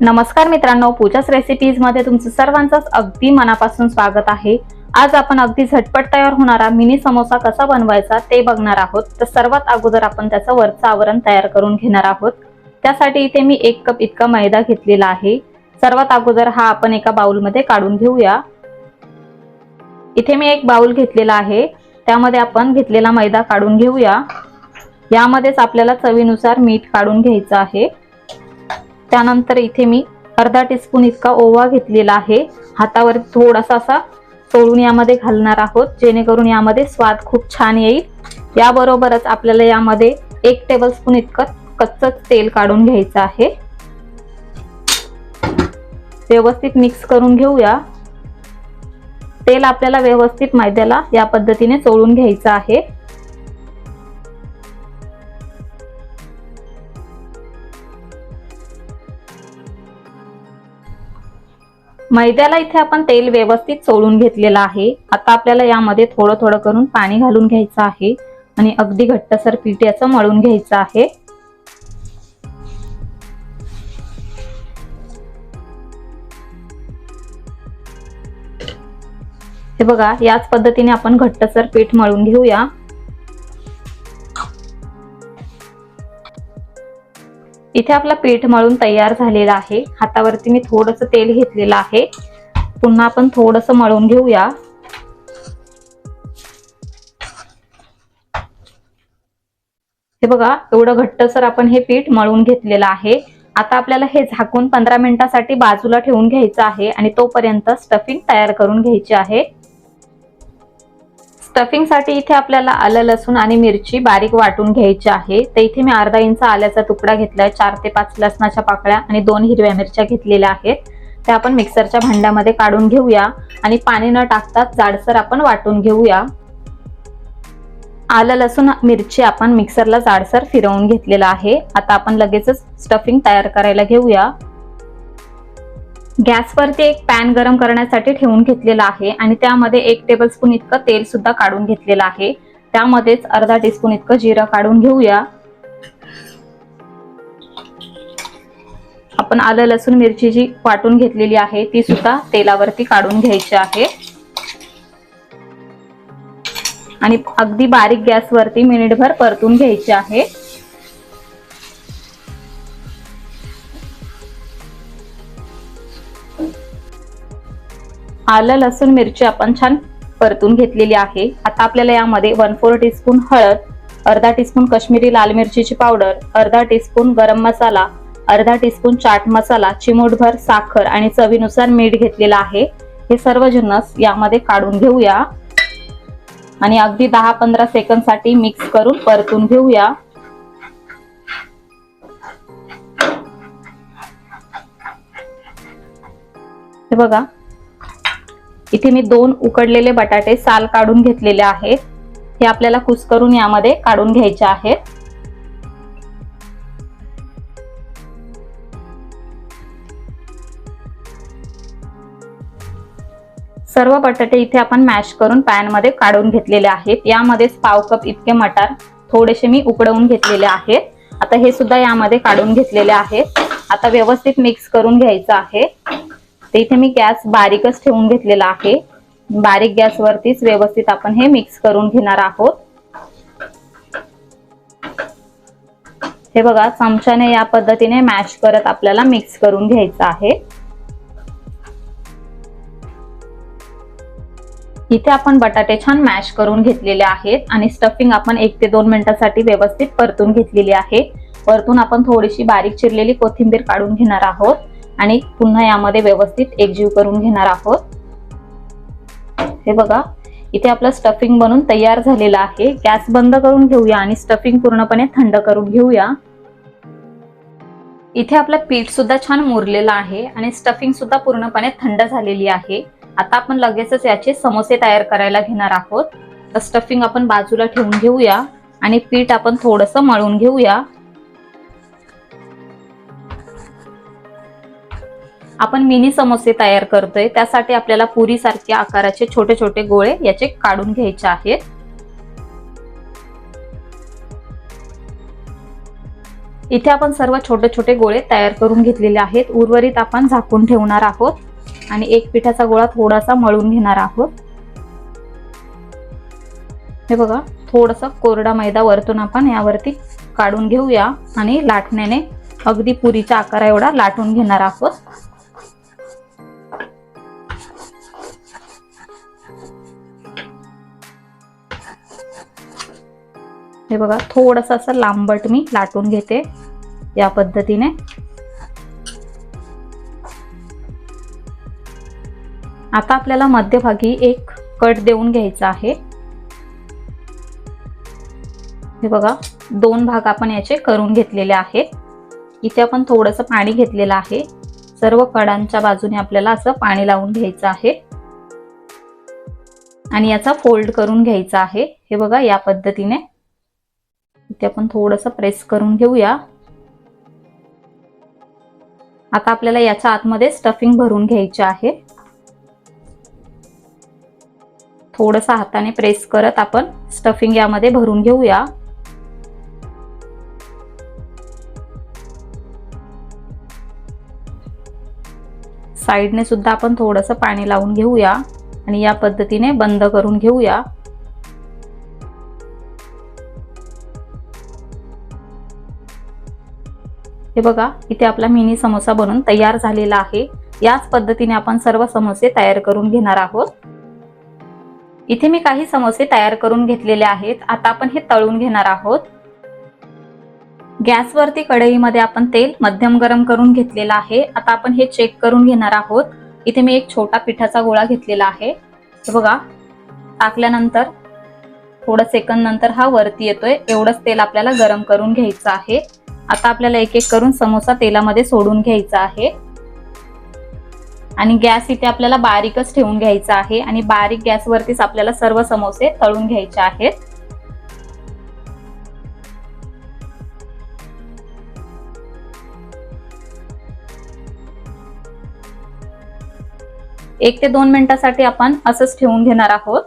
नमस्कार मित्रांनो पूजाच रेसिपीजमध्ये तुमचं सर्वांचं अगदी मनापासून स्वागत आहे. आज आपण अगदी झटपट तयार होणारा मिनी समोसा कसा बनवायचा ते बघणार आहोत. तर सर्वात अगोदर आपण त्याचं वरचं आवरण तयार करून घेणार आहोत. त्यासाठी इथे मी एक कप इतका मैदा घेतलेला आहे. सर्वात अगोदर हा आपण एका बाउलमध्ये काढून घेऊया. इथे मी एक बाउल घेतलेला आहे. त्यामध्ये आपण घेतलेला मैदा काढून घेऊया. यामध्येच आपल्याला चवीनुसार मीठ काढून घ्यायचं आहे. त्यानंतर इथे मी अर्धा टीस्पून इतका ओवा घेतलेला आहे. हातावर थोडासा असा सोडून यामध्ये घालणार आहोत जेणेकरून यामध्ये स्वाद खूप छान येईल. याबरोबरच आपल्याला यामध्ये एक टेबलस्पून इतकं कच्चं तेल काढून घ्यायचं आहे. व्यवस्थित मिक्स करून घेऊया. तेल आपल्याला व्यवस्थित मैद्याला या पद्धतीने चोळून घ्यायचं आहे. मैद्याला इथे आपण तेल व्यवस्थित सोडून घेतलेलं आहे. आता आपल्याला यामध्ये थोडं थोडं करून पाणी घालून घ्यायचं आहे आणि अगदी घट्टसर पीठ याचं मळून घ्यायचं आहे. हे बघा याच पद्धतीने आपण घट्टसर पीठ मळून घेऊया. इथे आपला पीठ मळून तयार झालेलं आहे. हातावरती मी थोडस तेल घेतलेलं आहे. पुन्हा आपण थोडस मळून घेऊया. हे बघा एवढं घट्टसर आपण हे पीठ मळून घेतलेलं आहे. आता आपल्याला हे झाकून पंधरा मिनिटासाठी बाजूला ठेवून घ्यायचं आहे आणि तोपर्यंत स्टफिंग तयार करून घ्यायची आहे. स्टफिंगसाठी इथे आपल्याला आलं लसूण आणि मिरची बारीक वाटून घ्यायची आहे. तर इथे मी अर्धा इंच आल्याचा तुकडा घेतलाय. चार ते पाच लसणाच्या पाकळ्या आणि दोन हिरव्या मिरच्या घेतलेल्या आहेत. त्या आपण मिक्सरच्या भांड्यामध्ये काढून घेऊया आणि पाणी न टाकता जाडसर आपण वाटून घेऊया. आलं लसूण मिरची आपण मिक्सरला जाडसर फिरवून घेतलेला आहे. आता आपण लगेचच स्टफिंग तयार करायला घेऊया. गॅसवरती एक पॅन गरम करण्यासाठी ठेवून घेतलेला आहे आणि त्यामध्ये एक टेबलस्पून इतकं तेल सुद्धा काढून घेतलेलं आहे. त्यामध्येच अर्धा टीस्पून इतकं जिरं काढून घेऊया. आपण आलं लसूण मिरची जी वाटून घेतलेली आहे ती सुद्धा तेलावरती काढून घ्यायची आहे. आणि अगदी बारीक गॅसवरती मिनिटभर परतून घ्यायची आहे. आलं लसूण मिरची आपण छान परतून घेतलेली आहे. आता आपल्याला यामध्ये वन फोर टीस्पून हळद अर्धा टीस्पून काश्मीरी लाल मिरचीची पावडर अर्धा टीस्पून गरम मसाला अर्धा टीस्पून चाट मसाला चिमूटभर साखर आणि चवीनुसार मीठ घेतलेलं आहे. हे सर्व जिन्नस यामध्ये काढून घेऊया. आणि अगदी दहा पंधरा सेकंदसाठी मिक्स करून परतून घेऊया. हे बघा इथे मी दोन उकडलेले बटाटे साल काढून घेतलेले आहेत. हे आपल्याला कुसकरून यामध्ये काढून घ्यायचे आहेत. सर्व बटाटे इथे आपण मॅश करून पॅनमध्ये काढून घेतलेले आहेत. यामध्येच पाव कप इतके मटार थोडेसे मी उकडवून घेतलेले आहेत. आता हे सुद्धा यामध्ये काढून घेतलेले आहेत. आता व्यवस्थित मिक्स करून घ्यायचं आहे. तर इथे मी गॅस बारीकच ठेवून घेतलेला आहे. बारीक गॅसवरतीच व्यवस्थित आपण हे मिक्स करून घेणार आहोत. हे बघा चमच्याने या पद्धतीने मॅश करत आपल्याला मिक्स करून घ्यायचं आहे. इथे आपण बटाटे छान मॅश करून घेतलेले आहेत आणि स्टफिंग आपण एक ते दोन मिनिटासाठी व्यवस्थित परतून घेतलेली आहे. परतून आपण थोडीशी बारीक चिरलेली कोथिंबीर काढून घेणार आहोत. आणि पुन्हा यामध्ये व्यवस्थित एकजीव करून घेणार आहोत. हे बघा इथे आपलं स्टफिंग बनून तयार झालेलं आहे. गॅस बंद करून घेऊया आणि स्टफिंग पूर्णपणे थंड करून घेऊया. इथे आपलं पीठ सुद्धा छान मुरलेलं आहे आणि स्टफिंग सुद्धा पूर्णपणे थंड झालेली आहे. आता आपण लगेचच याचे समोसे तयार करायला घेणार आहोत. तर स्टफिंग आपण बाजूला ठेवून घेऊया आणि पीठ आपण थोडंसं मळून घेऊया. आपण मिनी समोसे तयार करतोय. त्यासाठी आपल्याला पुरी सारख्या आकाराचे छोटे छोटे गोळे याचे काढून घ्यायचे आहेत. इथे आपण सर्व छोटे छोटे गोळे तयार करून घेतलेले आहेत. उर्वरित आपण झाकून ठेवणार आहोत. आणि एक पिठाचा गोळा थोडासा मळून घेणार आहोत. हे बघा थोडासा कोरडा मैदा वरतून आपण यावरती काढून घेऊया आणि लाटण्याने अगदी पुरीच्या आकारा एवढा लाटून घेणार आहोत. हे बघा थोडस असं लांबट मी लाटून घेते या पद्धतीने. आता आपल्याला मध्यभागी एक कट देऊन घ्यायचा आहे. हे बघा दोन भाग आपण याचे करून घेतलेले आहेत इथे आपण थोडंसं पाणी घेतलेलं आहे. सर्व कडांच्या बाजूने आपल्याला असं पाणी लावून घ्यायचं आहे. आणि याचा फोल्ड करून घ्यायचा आहे. हे बघा या पद्धतीने. इथे आपण थोडंसं प्रेस करून घेऊया. आता आपल्याला याच्या आतमध्ये स्टफिंग भरून घ्यायचे आहे. थोडंसं हाताने प्रेस करत आपण स्टफिंग यामध्ये भरून घेऊया. साईडने सुद्धा आपण थोडंसं पाणी लावून घेऊया. आणि या पद्धतीने बंद करून घेऊया. हे बघा इथे आपला मिनी समोसा बनून तयार झालेला आहे. याच पद्धतीने आपण सर्व समोसे तयार करून घेणार आहोत. इथे मी काही समोसे तयार करून घेतलेले आहेत. आता आपण हे तळून घेणार आहोत. गॅसवरती कढईमध्ये आपण तेल मध्यम गरम करून घेतलेलं आहे. आता आपण हे चेक करून घेणार आहोत. इथे मी एक छोटा पिठाचा गोळा घेतलेला आहे. बघा टाकल्यानंतर थोडं सेकंद नंतर हा वरती येतोय. एवढंच तेल आपल्याला गरम करून घ्यायचं आहे. आता आपल्याला एक एक करून समोसा तेलामध्ये सोडून घ्यायचा आहे. आणि गॅस इथे आपल्याला बारीकच ठेवून घ्यायचा आहे. आणि बारीक गॅसवरतीच आपल्याला सर्व समोसे तळून घ्यायचे आहेत. एक ते दोन मिनिटासाठी आपण असंच ठेवून घेणार आहोत.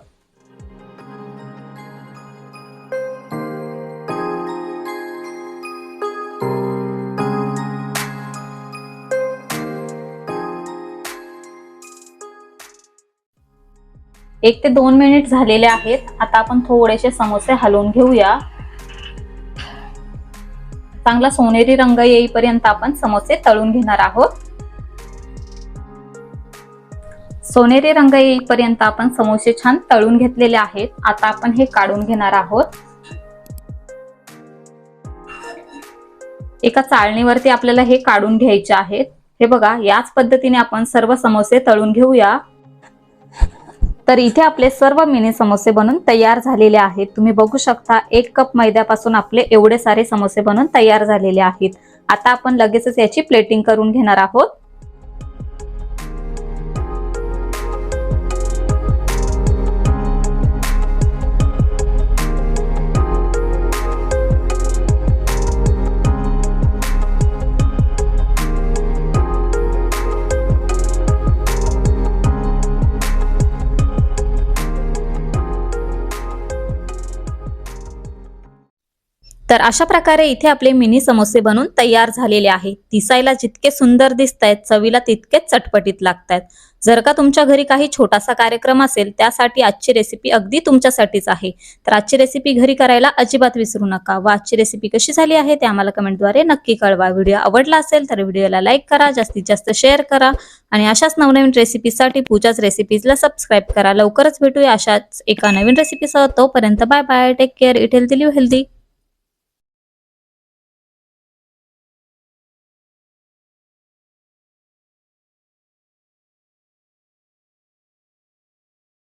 एक ते दोन मिनिट झालेले आहेत. आता आपण थोडेसे समोसे हलवून घेऊया. चांगला सोनेरी रंग येईपर्यंत आपण समोसे तळून घेणार आहोत. सोनेरी रंग येईपर्यंत आपण समोसे छान तळून घेतलेले आहेत. आता आपण हे काढून घेणार आहोत. एका चाळणीवरती आपल्याला हे काढून घ्यायचे आहेत. हे बघा याच पद्धतीने आपण सर्व समोसे तळून घेऊया. तर इथे आपले सर्व मिनी समोसे बनून तयार झालेले आहेत. तुम्ही बघू शकता एक कप मैद्यापासून आपले एवढे सारे समोसे बनून तयार झालेले आहेत. आता आपण लगेचच याची प्लेटिंग करून घेणार आहोत. तर अशा प्रकारे इथे आपले मिनी समोसे बनून तयार झालेले आहेत दिसायला जितके सुंदर दिसत आहेत चवीला तितकेच चटपटीत लागतायत. जर का तुमच्या घरी काही छोटासा कार्यक्रम असेल त्यासाठी आजची रेसिपी अगदी तुमच्यासाठीच आहे. तर आजची रेसिपी घरी करायला अजिबात विसरू नका. व आजची रेसिपी कशी झाली आहे ते आम्हाला कमेंटद्वारे नक्की कळवा. व्हिडिओ आवडला असेल तर व्हिडिओला लाईक करा जास्तीत जास्त शेअर करा. आणि अशाच नवनवीन रेसिपीसाठी पूजाच रेसिपीजला सबस्क्राईब करा. लवकरच भेटूया अशाच एका नवीन रेसिपीसह तोपर्यंत bye bye take care eat healthy live healthy